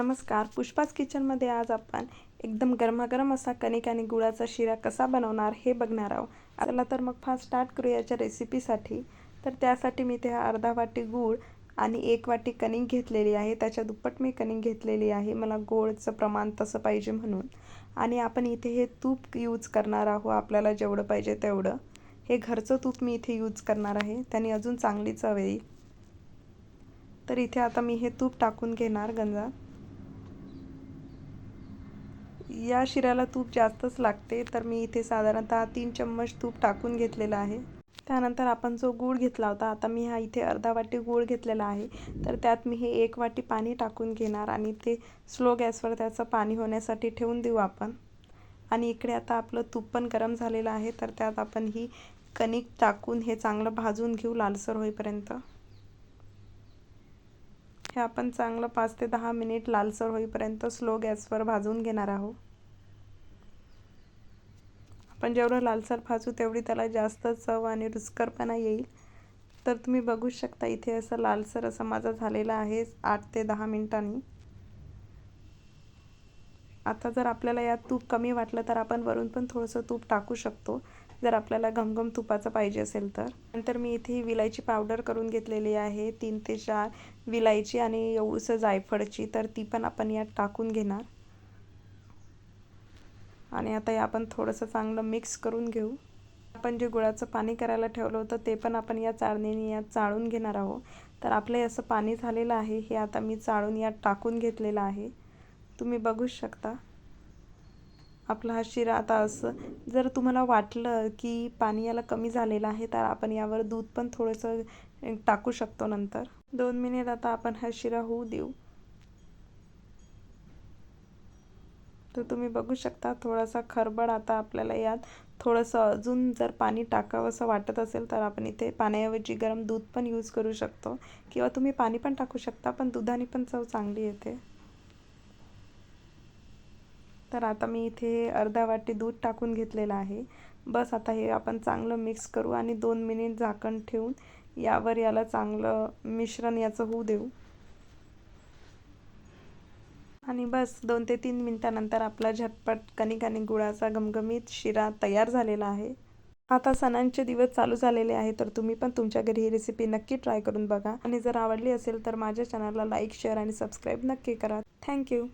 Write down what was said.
नमस्कार. पुष्पाच किचनमध्ये आज आपण एकदम गरमागरम असा कणिक आणि गुळाचा शिरा कसा बनवणार हे बघणार आहोत. चला तर मग फास्ट स्टार्ट करू याच्या रेसिपीसाठी. तर त्यासाठी मी इथे अर्धा वाटी गूळ आणि एक वाटी कणिक घेतलेली आहे. त्याच्या दुप्पट मी कणिक घेतलेली आहे. मला गोडचं प्रमाण तसं पाहिजे म्हणून. आणि आपण इथे हे तूप यूज करणार आहोत. आपल्याला जेवढं पाहिजे तेवढं. हे घरचं तूप मी इथे यूज करणार आहे. त्याने अजून चांगली चव येईल. तर इथे आता मी हे तूप टाकून घेणार गंजात या शिऱ्याला तूप जास्तच लागते तर मी इथे साधारणतः तीन चम्मच तूप टाकून घेतलेलं आहे. त्यानंतर आपण जो गूळ घेतला होता आता मी हा इथे अर्धा वाटी गूळ घेतलेला आहे तर त्यात मी हे एक वाटी पाणी टाकून घेणार आणि ते स्लो गॅसवर त्याचं पाणी होण्यासाठी ठेवून देऊ आपण. आणि इकडे आता आपलं तूप पण गरम झालेलं आहे तर त्यात आपण ही कणिक टाकून हे चांगलं भाजून घेऊ लालसर होईपर्यंत. हे आपण चांगलं पाच ते दहा मिनिट लालसर होईपर्यंत स्लो गॅसवर भाजून घेणार आहोत. आपण जेवढं लालसर भाजू तेवढी त्याला जास्त चव आणि रुचकरपणा येईल. तर तुम्ही बघू शकता इथे असं लालसर असं माझा झालेला आहे आठ ते दहा मिनिटांनी. आता जर आपल्याला यात तूप कमी वाटलं तर आपण वरून पण थोडंसं तूप टाकू शकतो. जर आपल्याला घमघम तुपाचं पाहिजे असेल तर. नंतर मी इथे ही विलायची पावडर करून घेतलेली आहे. तीन ते चार विलायची आणि एवढंसं जायफळची तर ती पण आपण यात टाकून घेणार. आणि आता हे आपण थोडंसं चांगलं मिक्स करून घेऊ. आपण जे गुळाचं पाणी करायला ठेवलं होतं ते पण आपण या चाळणीने यात चाळून घेणार आहोत. तर आपलं असं पाणी झालेलं आहे हे आता मी चाळून यात टाकून घेतलेलं आहे. तुम्ही बघू शकता. आपला हा शिरा आता असं जर तुम्हाला वाटलं की पाणी याला कमी झालेलं आहे तर आपण यावर दूध पण थोडंसं टाकू शकतो नंतर. दोन मिनिट आता आपण हा शिरा होऊ देऊ. तर तुम्ही बघू शकता थोडासा खरबड आता आपल्याला यात. थोडंसं अजून जर पाणी टाकावं असं वाटत असेल तर आपण इथे पाण्याऐवजी गरम दूध पण यूज करू शकतो. किंवा तुम्ही पाणी पण टाकू शकता पण दुधाने पण चव चांगली येते. तर आता मी इथे अर्धा वाटी दूध टाकून घेतलेलं आहे. बस आता हे आपण चांगलं मिक्स करू आणि दोन मिनिट झाकण ठेवून यावर याला चांगलं मिश्रण याचं होऊ देऊ. आणि बस दोन ते तीन मिनटानंतर आपला झटपट कणिक आणि गुळाचा घमघमीत शिरा तयार झालेला आहे. आता सणांचे दिवस चालू झालेले आहे तर तुम्ही पण तुमच्या घरी ही रेसिपी नक्की ट्राय करून बघा. आणि जर आवडली असेल तर माझ्या चॅनलला लाईक शेअर आणि सबस्क्राईब नक्की करा. थँक्यू